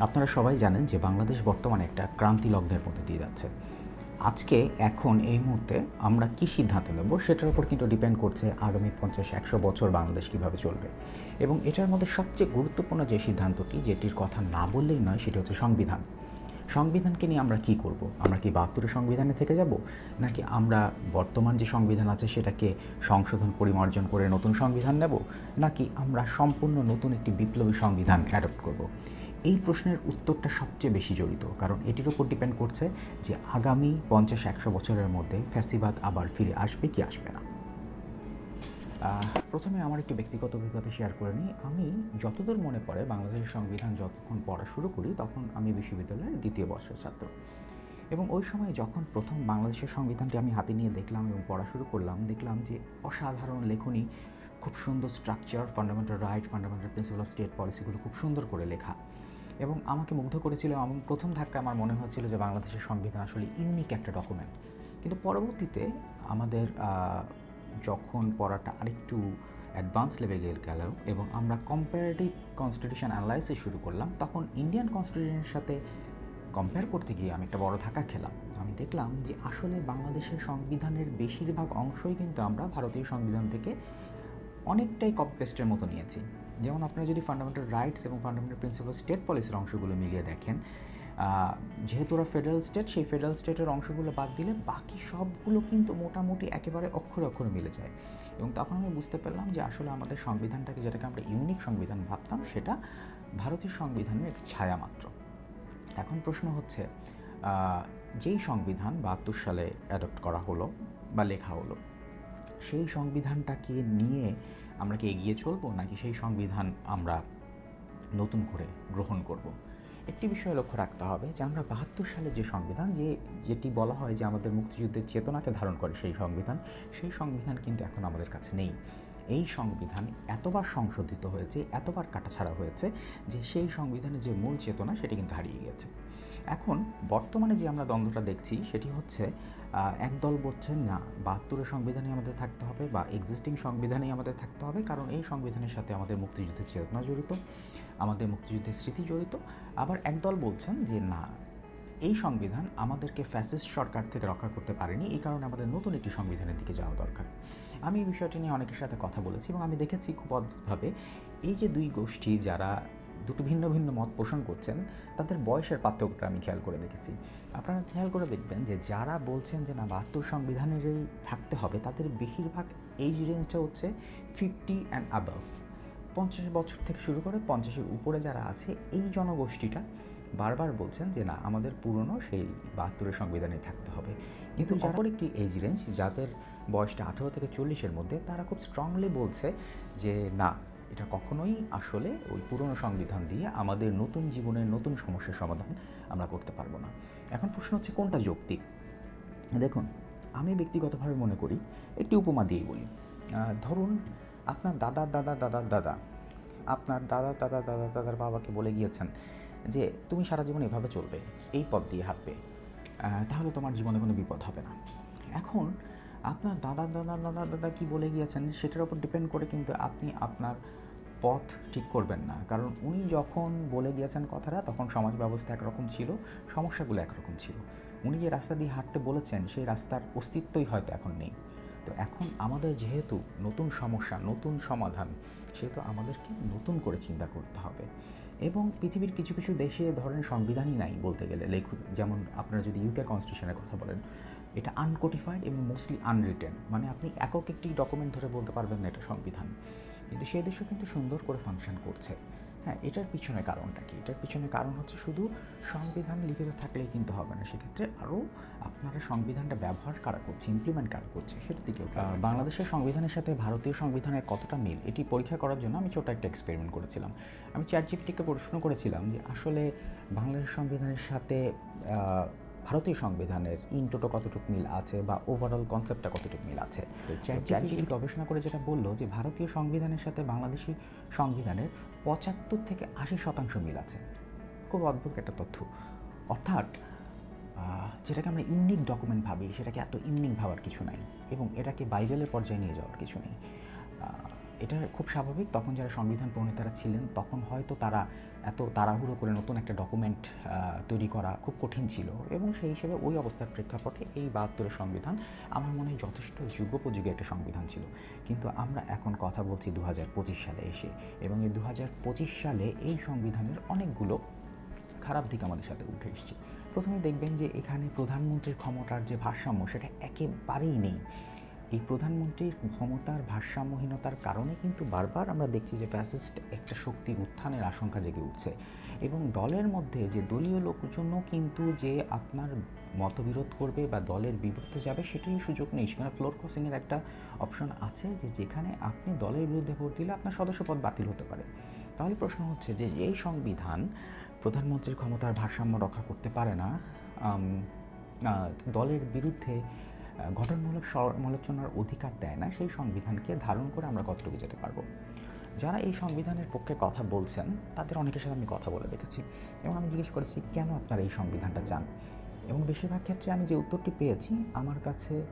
আপনারা সবাই জানেন যে বাংলাদেশ বর্তমানে একটা ক্রান্তি লগ্নের মধ্যে দিয়ে যাচ্ছে। আজকে, এখন, এই মুহূর্তে আমরা কি সিদ্ধান্ত নেব সেটার উপর কিন্তু ডিপেন্ড করছে আগামী পঞ্চাশ, একশো বছর বাংলাদেশ কীভাবে চলবে। এবং এটার মধ্যে সবচেয়ে গুরুত্বপূর্ণ যে সিদ্ধান্তটি, যেটির কথা না বললেই নয়, সেটি হচ্ছে সংবিধান। সংবিধানকে নিয়ে আমরা কি করব? আমরা কি বাহাত্তরের সংবিধানে থেকে যাব? নাকি আমরা বর্তমান যে সংবিধান আছে সেটাকে সংশোধন, পরিমার্জন করে নতুন সংবিধান নেব? নাকি আমরা সম্পূর্ণ নতুন একটি বিপ্লবী সংবিধান অ্যাডপ্ট করব? এই প্রশ্নের উত্তরটা সবচেয়ে বেশি জড়িত, কারণ এটির উপর ডিপেন্ড করছে যে আগামী পঞ্চাশ একশো বছরের মধ্যে ফ্যাসিবাদ আবার ফিরে আসবে কি আসবে না। প্রথমে আমার একটি ব্যক্তিগত অভিজ্ঞতা শেয়ার করে নিই। আমি যতদূর মনে পড়ে, বাংলাদেশের সংবিধান যতক্ষণ পড়া শুরু করি, তখন আমি বিশ্ববিদ্যালয়ের দ্বিতীয় বর্ষের ছাত্র। এবং ওই সময় যখন প্রথম বাংলাদেশের সংবিধানটি আমি হাতে নিয়ে দেখলাম এবং পড়া শুরু করলাম, দেখলাম যে অসাধারণ লেখনী, খুব সুন্দর structure fundamental right fundamental principle of state পলিসিগুলো খুব সুন্দর করে লেখা। এবং আমাকে মুগ্ধ করেছিল এবং প্রথম ধাক্কা আমার মনে হয়েছিল যে বাংলাদেশের সংবিধান আসলে ইউনিক একটা ডকুমেন্ট কিন্তু পরবর্তীতে আমাদের যখন পড়াটা আরেকটু অ্যাডভান্স লেভেলে গেল এবং আমরা কম্পারেটিভ কনস্টিটিউশন অ্যানালাইসিস শুরু করলাম, তখন ইন্ডিয়ান কনস্টিটিউশনের সাথে কম্পেয়ার করতে গিয়ে আমি একটা বড় ধাক্কা খেলাম। আমি দেখলাম যে আসলে বাংলাদেশের সংবিধানের বেশিরভাগ অংশই কিন্তু আমরা ভারতীয় সংবিধান থেকে অনেকটাই কপি পেস্টের মতো নিয়েছি। যেমন আপনারা যদি ফান্ডামেন্টাল রাইটস এবং ফান্ডামেন্টাল প্রিন্সিপাল স্টেট পলিসির অংশগুলো মিলিয়ে দেখেন যেহেতু ওরা ফেডারেল স্টেট সেই ফেডারেল স্টেটের অংশগুলো বাদ দিলে বাকি সবগুলো কিন্তু মোটামুটি একেবারে অক্ষরে অক্ষরে মিলে যায়। এবং তখন আমি বুঝতে পারলাম যে আসলে আমাদের সংবিধানটাকে, যেটাকে আমরা ইউনিক সংবিধান ভাবতাম, সেটা ভারতীয় সংবিধানের একটি ছায়া মাত্র। এখন প্রশ্ন হচ্ছে যেই সংবিধান বাহাত্তর সালে অ্যাডপ্ট করা হলো বা লেখা হলো, সেই সংবিধানটাকে নিয়ে আমরা কি এগিয়ে চলবো নাকি সেই সংবিধান আমরা নতুন করে গ্রহণ করব? একটি বিষয় লক্ষ্য রাখতে হবে যে আমরা বাহাত্তর সালের যে সংবিধান, যে যেটি বলা হয় যে আমাদের মুক্তিযুদ্ধের চেতনাকে ধারণ করে সেই সংবিধান সেই সংবিধান কিন্তু এখন আমাদের কাছে নেই। এই সংবিধান এতবার সংশোধিত হয়েছে, এতবার কাটাছাড়া হয়েছে যে সেই সংবিধানের যে মূল চেতনা সেটি কিন্তু হারিয়ে গেছে। এখন বর্তমানে যে আমরা দ্বন্দ্বটা দেখছি সেটি হচ্ছে একদল বলছেন, না, বাহাত্তরের সংবিধানে আমাদের থাকতে হবে বা এক্সিস্টিং সংবিধানেই আমাদের থাকতে হবে, কারণ এই সংবিধানের সাথে আমাদের মুক্তিযুদ্ধের চেতনা জড়িত, আমাদের মুক্তিযুদ্ধের স্মৃতি জড়িত। আবার একদল বলছেন যে, না, এই সংবিধান আমাদেরকে ফ্যাসিস্ট সরকার থেকে রক্ষা করতে পারেনি, এই কারণে আমাদের নতুন একটি সংবিধানের দিকে যাওয়া দরকার। আমি এই বিষয়টি নিয়ে অনেকের সাথে কথা বলেছি এবং আমি দেখেছি খুব অদ্ভুতভাবে এই যে দুই গোষ্ঠী যারা দুটো ভিন্ন ভিন্ন মত পোষণ করছেন তাদের বয়সের পার্থক্যটা আমি খেয়াল করে দেখেছি। আপনারা খেয়াল করে দেখবেন যে যারা বলছেন যে না বাহাত্তর সংবিধানেরই থাকতে হবে তাদের বেশিরভাগ এইজ রেঞ্জটা হচ্ছে ফিফটি অ্যান্ড আবাভ পঞ্চাশ বছর থেকে শুরু করে পঞ্চাশের উপরে যারা আছে এই জনগোষ্ঠীটা বারবার বলছেন যে না আমাদের পুরনো সেই বাহাত্তরের সংবিধানে থাকতে হবে। কিন্তু অপর একটি এজ রেঞ্জ যাদের বয়সটা আঠেরো থেকে চল্লিশের মধ্যে তারা খুব স্ট্রংলি বলছে যে না এটা কখনোই আসলে ওই পুরনো সংবিধান দিয়ে আমাদের নতুন জীবনের নতুন সমস্যার সমাধান আমরা করতে পারব না। এখন প্রশ্ন হচ্ছে, কোনটা যৌক্তিক? দেখুন, আমি ব্যক্তিগতভাবে মনে করি, একটি উপমা দিয়েই বলি। ধরুন, আপনার দাদা দাদা দাদার দাদা, আপনার দাদা দাদা দাদা, দাদার বাবাকে বলে গিয়েছেন যে, তুমি সারা জীবন এভাবে চলবে, এই পথ দিয়ে হাঁটবে তাহলে তোমার জীবনে কোনো বিপদ হবে না। এখন, আপনার দাদা দাদা দাদা দাদা কি বলে গিয়েছেন, সেটার উপর ডিপেন্ড করে কিন্তু আপনি আপনার পথ ঠিক করবেন না। কারণ উনি যখন বলে গিয়েছেন কথাটা, তখন সমাজ ব্যবস্থা একরকম ছিল, সমস্যাগুলো একরকম ছিল। উনি যে রাস্তা দিয়ে হাঁটতে বলেছেন, সেই রাস্তার অস্তিত্বই হয়তো এখন নেই। তো এখন আমাদের যেহেতু নতুন সমস্যা, নতুন সমাধান, সেহেতু আমাদেরকে নতুন করে চিন্তা করতে হবে। এবং পৃথিবীর কিছু কিছু দেশে ধরেন সংবিধানই নাই বলতে গেলে। লেখু যেমন আপনারা যদি ইউকে কনস্টিটিউশনের কথা বলেন, এটা আনকোটিফাইড এবং মোস্টলি আনরিটেন মানে আপনি একক একটি ডকুমেন্ট ধরে বলতে পারবেন না এটা সংবিধান। কিন্তু সেই দেশও কিন্তু সুন্দর করে ফাংশন করছে। হ্যাঁ এটার পিছনে কারণটা কি? এটার পিছনে কারণ হচ্ছে শুধু সংবিধান লিখিত থাকলেই কিন্তু হবে না সেক্ষেত্রে আরও আপনারা সংবিধানটা ব্যবহার কারা করছে ইমপ্লিমেন্ট কারা করছে সেটার দিকেও। বাংলাদেশের সংবিধানের সাথে ভারতীয় সংবিধানের কতটা মিল এটি পরীক্ষা করার জন্য আমি ছোট একটা এক্সপেরিমেন্ট করেছিলাম। আমি চ্যাট জিপিটিকে প্রশ্ন করেছিলাম যে আসলে বাংলাদেশ সংবিধানের সাথে ভারতীয় সংবিধানের ইনটোটো কতটুকু মিল আছে বা ওভারঅল কনসেপ্টটা কতটুকু মিল আছে? চ্যাট জিপিটি গবেষণা করে যেটা বলল যে ভারতীয় সংবিধানের সাথে বাংলাদেশি সংবিধানের পঁচাত্তর থেকে আশি শতাংশ মিল আছে। খুব অদ্ভুত একটা তথ্য। অর্থাৎ যেটাকে আমরা ইউনিক ডকুমেন্ট ভাবি সেটাকে এত ইউনিক ভাবার কিছু নাই এবং এটাকে বাইবেলের পর্যায়ে নিয়ে যাওয়ার কিছু নেই। এটা খুব স্বাভাবিক, তখন যারা সংবিধান প্রণেতারা ছিলেন, তখন হয়তো তারা এত তাড়াহুড়ো করে নতুন একটা ডকুমেন্ট তৈরি করা খুব কঠিন ছিল এবং সেই হিসেবে ওই অবস্থার প্রেক্ষাপটে এই বাহাত্তরের সংবিধান আমার মনে হয় যথেষ্ট যুগোপযোগী একটা সংবিধান ছিল। কিন্তু আমরা এখন কথা বলছি দু হাজার পঁচিশ সালে এসে এবং এই দু হাজার পঁচিশ সালে এই সংবিধানের অনেকগুলো খারাপ দিক আমাদের সাথে উঠে এসছে। প্রথমে দেখবেন যে এখানে প্রধানমন্ত্রীর ক্ষমতার যে ভারসাম্য সেটা একেবারেই নেই। এই প্রধানমন্ত্রীর ক্ষমতার ভারসাম্যহীনতার কারণে কিন্তু বারবার আমরা দেখছি যে ফ্যাসিস্ট একটা শক্তির উত্থানের আশঙ্কা জেগে উঠছে। এবং দলের মধ্যে যে দলীয় লোকজনও কিন্তু যে আপনার মতবিরোধ করবে বা দলের বিরুদ্ধে যাবে, সেটারই সুযোগ নেই। সেখানে ফ্লোর ক্রসিংয়ের একটা অপশন আছে যে যেখানে আপনি দলের বিরুদ্ধে ভোট দিলে আপনার সদস্যপদ বাতিল হতে পারে। তাহলে প্রশ্ন হচ্ছে যে এই সংবিধান প্রধানমন্ত্রীর ক্ষমতার ভারসাম্য রক্ষা করতে পারে না দলের বিরুদ্ধে গঠনমূলক সমালোচনার অধিকার দেয় না, সেই সংবিধানকে ধারণ করে আমরা কতটুকু যেতে পারব। যারা এই সংবিধানের পক্ষে কথা বলছেন, তাদের অনেকের সাথে আমি কথা বলে দেখেছি। এবং আমি জিজ্ঞেস করেছি, কেন আপনারা এই সংবিধানটা চান? এবং বেশিরভাগ ক্ষেত্রে আমি যে উত্তরটি পেয়েছি, আমার কাছে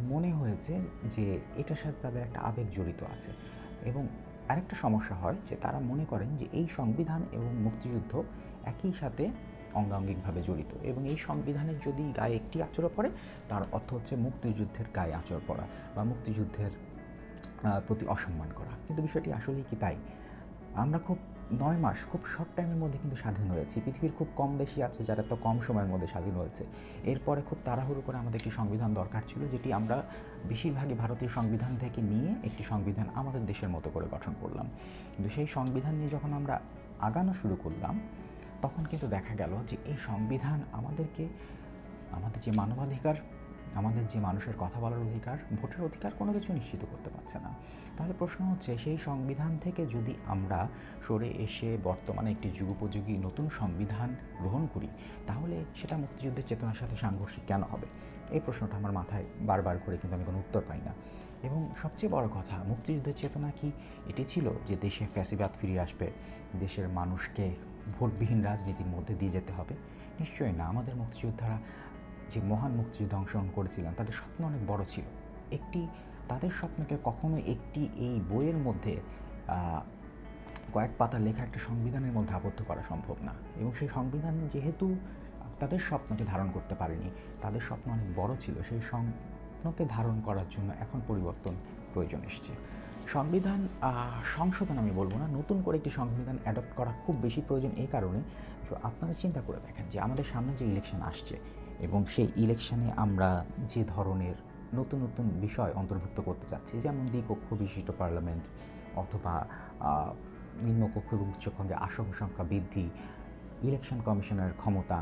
মনে হয়েছে যে এটার সাথে তাদের একটা আবেগ জড়িত আছে। এবং আরেকটা সমস্যা হয় যে তারা মনে করেন যে এই সংবিধান এবং মুক্তিযুদ্ধ একই সাথে অঙ্গাঙ্গিকভাবে জড়িত। এবং এই সংবিধানের যদি গায়ে একটি আচর পড়ে, তার অর্থ হচ্ছে মুক্তিযুদ্ধের গায়ে আচর পড়া বা মুক্তিযুদ্ধের প্রতি অসম্মান করা। কিন্তু বিষয়টি আসলেই কি তাই? আমরা খুব নয় মাস, খুব শর্ট টাইমের মধ্যে কিন্তু স্বাধীন হয়েছি। পৃথিবীর খুব কম দেশই আছে যারা তো কম সময়ের মধ্যে স্বাধীন হয়েছে। এরপরে খুব তাড়াহুড়ো করে আমাদের একটি সংবিধান দরকার ছিল, যেটি আমরা বেশিরভাগই ভারতীয় সংবিধান থেকে নিয়ে একটি সংবিধান আমাদের দেশের মতো করে গঠন করলাম। কিন্তু সেই সংবিধান নিয়ে যখন আমরা আগানো শুরু করলাম তখন কিন্তু দেখা গেল যে এই সংবিধান আমাদেরকে, আমাদের যে মানবাধিকার, আমাদের যে মানুষের কথা বলার অধিকার, ভোটের অধিকার কোনো কিছু নিশ্চিত করতে পারছে না। তাহলে প্রশ্ন হচ্ছে, সেই সংবিধান থেকে যদি আমরা সরে এসে বর্তমানে একটি যুগোপযোগী নতুন সংবিধান গ্রহণ করি, তাহলে সেটা মুক্তিযুদ্ধের চেতনার সাথে সাংঘর্ষিক কেন হবে? এই প্রশ্নটা আমার মাথায় বারবার করে কিন্তু আমি কোনো উত্তর পাই না। এবং সবচেয়ে বড় কথা, মুক্তিযুদ্ধের চেতনা কি? এটি ছিল যে দেশে ফ্যাসিবাদ ফিরে আসবে, দেশের মানুষকে ভোটবিহীন রাজনীতির মধ্যে দিয়ে যেতে হবে। নিশ্চয়ই না, আমাদের মুক্তিযোদ্ধারা যে মহান মুক্তিযুদ্ধে অংশগ্রহণ করেছিলেন, তাদের স্বপ্ন অনেক বড় ছিল। একটি, তাদের স্বপ্নকে কখনো একটি এই বইয়ের মধ্যে কয়েক পাতা লেখা একটা সংবিধানের মধ্যে আবদ্ধ করা সম্ভব না। এবং সেই সংবিধান যেহেতু তাদের স্বপ্নকে ধারণ করতে পারেনি, তাদের স্বপ্ন অনেক বড় ছিল, সেই স্বপ্নকে ধারণ করার জন্য এখন পরিবর্তন প্রয়োজন এসছে। সংবিধান সংশোধন আমি বলব না, নতুন করে একটি সংবিধান অ্যাডপ্ট করা খুব বেশি প্রয়োজন এই কারণে। যে আপনারা চিন্তা করে দেখেন যে আমাদের সামনে যে ইলেকশন আসছে এবং সেই ইলেকশনে আমরা যে ধরনের নতুন নতুন বিষয় অন্তর্ভুক্ত করতে চাচ্ছি, যেমন দ্বিকক্ষ বিশিষ্ট পার্লামেন্ট অথবা নিম্নকক্ষ এবং উচ্চকক্ষে আসন সংখ্যা বৃদ্ধি ইলেকশন কমিশনের ক্ষমতা,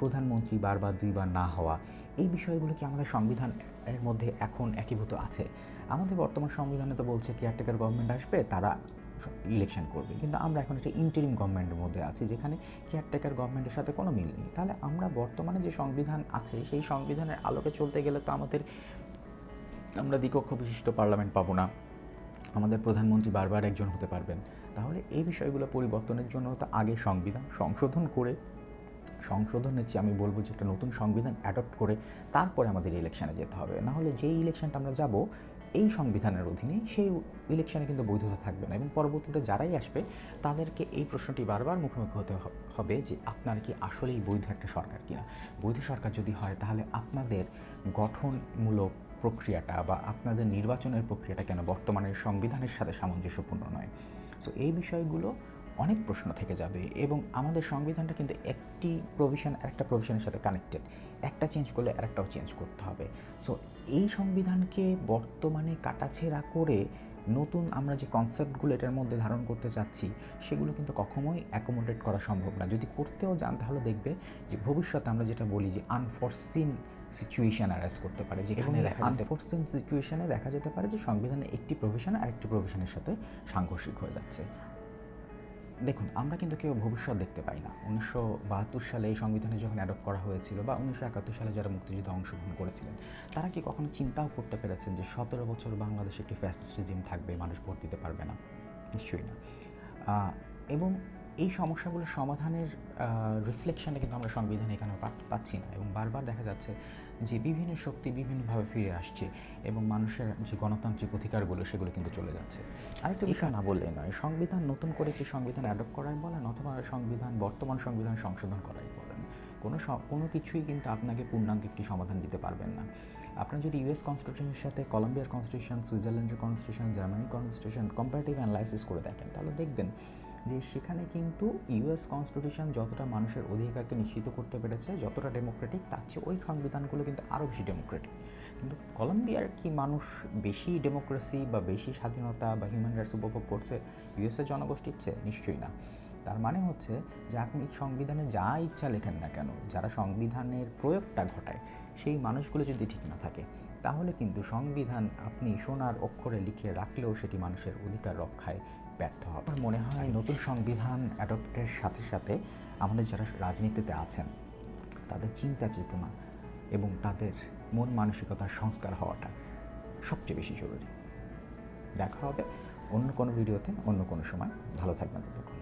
প্রধানমন্ত্রী বারবার দুইবার না হওয়া, এই বিষয়গুলো কি আমাদের সংবিধান এর মধ্যে এখন একীভূত আছে? আমাদের বর্তমান সংবিধানে তো বলছে কেয়ারটেকার গভর্নমেন্ট আসবে, তারা ইলেকশন করবে। কিন্তু আমরা এখন একটা ইন্টারিম গভর্নমেন্টের মধ্যে আছি, যেখানে কেয়ারটেকার গভর্নমেন্টের সাথে কোনো মিল নেই। তাহলে আমরা বর্তমানে যে সংবিধান আছে, সেই সংবিধানের আলোকে চলতে গেলে তো আমাদের, আমরা দ্বিকক্ষ বিশিষ্ট পার্লামেন্ট পাবো না। আমাদের প্রধানমন্ত্রী বারবার একজন হতে পারবেন। তাহলে এই বিষয়গুলো পরিবর্তনের জন্য তো আগে সংবিধান সংশোধন করে সংশোধনের চেয়ে আমি বলব যে একটা নতুন সংবিধান অ্যাডপ্ট করে তারপরে আমাদের ইলেকশানে যেতে হবে। না হলে যেই ইলেকশনটা আমরা যাব এই সংবিধানের অধীনে সেই ইলেকশনে কিন্তু বৈধতা থাকবে না এবং পরবর্তীতে যারাই আসবে, তাদেরকে এই প্রশ্নটি বারবার মুখোমুখি হতে হবে যে আপনার কি আসলেই বৈধ একটা সরকার কিনা? বৈধ সরকার যদি হয়, তাহলে আপনাদের গঠনমূলক প্রক্রিয়াটা বা আপনাদের নির্বাচনের প্রক্রিয়াটা কেন বর্তমানের সংবিধানের সাথে সামঞ্জস্যপূর্ণ নয়? সো এই বিষয়গুলো অনেক প্রশ্ন থেকে যাবে এবং আমাদের সংবিধানটা কিন্তু একটি প্রভিশন আরেকটা প্রভিশনের সাথে কানেক্টেড একটা চেঞ্জ করলে আরেকটাও চেঞ্জ করতে হবে। সো এই সংবিধানকে বর্তমানে কাটাছেড়া করে নতুন আমরা যে কনসেপ্টগুলো এটার মধ্যে ধারণ করতে চাচ্ছি সেগুলো কিন্তু কখনোই অ্যাকোমোডেট করা সম্ভব না। যদি করতেও যান তাহলে দেখবে যে ভবিষ্যতে আমরা যেটা বলি যে আনফরসিন সিচুয়েশান অ্যারাইজ করতে পারে। যেখানে আনফোর্সিন সিচুয়েশানে দেখা যেতে পারে যে সংবিধানে একটি প্রভিশন আরেকটি প্রভিশনের সাথে সাংঘর্ষিক হয়ে যাচ্ছে। দেখুন, আমরা কিন্তু কেউ ভবিষ্যৎ দেখতে পাই না। উনিশশো বাহাত্তর সালে এই সংবিধানে যখন অ্যাডপ্ট করা হয়েছিল বা উনিশশো একাত্তর সালে যারা মুক্তিযুদ্ধে অংশগ্রহণ করেছিলেন, তারা কি কখনো চিন্তাও করতে পেরেছেন যে সতেরো বছর বাংলাদেশে একটি ফ্যাসিস্ট রিজিম থাকবে, মানুষ ভোট দিতে পারবে না? নিশ্চয়ই না। এবং এই সমস্যাগুলোর সমাধানের রিফ্লেকশনটা কিন্তু আমরা সংবিধানে এখানে পাচ্ছি না এবং বারবার দেখা যাচ্ছে যে বিভিন্ন শক্তি বিভিন্নভাবে ফিরে আসছে এবং মানুষের যে গণতান্ত্রিক অধিকারগুলো সেগুলো কিন্তু চলে যাচ্ছে। আরেকটা বিষয় না বললে নয় সংবিধান নতুন করে কি সংবিধান অ্যাডপ্ট করাই বলেন অথবা সংবিধান বর্তমান সংবিধান সংশোধন করাই বলেন? কোনো কোনো কিছুই কিন্তু আপনাকে পূর্ণাঙ্গ একটি সমাধান দিতে পারবেন না। আপনার যদি ইউএস কনস্টিটিউশনের সাথে কলম্বিয়ার কনস্টিটিউশন সুইজারল্যান্ডের কনস্টিটিউশন জার্মানির কনস্টিটিউশন কম্পারেটিভ অ্যানালাইসিস করে দেখেন তাহলে দেখবেন যে সেখানে কিন্তু ইউএস কনস্টিটিউশন যতটা মানুষের অধিকারকে নিশ্চিত করতে পেরেছে, যতটা ডেমোক্রেটিক তার চেয়ে ওই সংবিধানগুলো কিন্তু আরও বেশি ডেমোক্রেটিক কিন্তু কলম্বিয়ার কি মানুষ বেশি ডেমোক্রেসি বা বেশি স্বাধীনতা বা হিউম্যান রাইটস উপভোগ করছে ইউএসের জনগোষ্ঠীর চেয়ে? নিশ্চয়ই না। তার মানে হচ্ছে যে আপনি সংবিধানে যা ইচ্ছা লেখেন না কেন, যারা সংবিধানের প্রয়োগটা ঘটায়, সেই মানুষগুলো যদি ঠিক না থাকে তাহলে কিন্তু সংবিধান আপনি সোনার অক্ষরে লিখে রাখলেও সেটি মানুষের অধিকার রক্ষায় ব্যর্থ হবে। আমার মনে হয় নতুন সংবিধান অ্যাডপ্টের সাথে সাথে আমাদের যারা রাজনীতিতে আছেন তাদের চিন্তা চেতনা এবং তাদের মন মানসিকতার সংস্কার হওয়াটা সবচেয়ে বেশি জরুরি। দেখা হবে অন্য কোনো ভিডিওতে অন্য কোনো সময়। ভালো থাকবেন ততক্ষণ।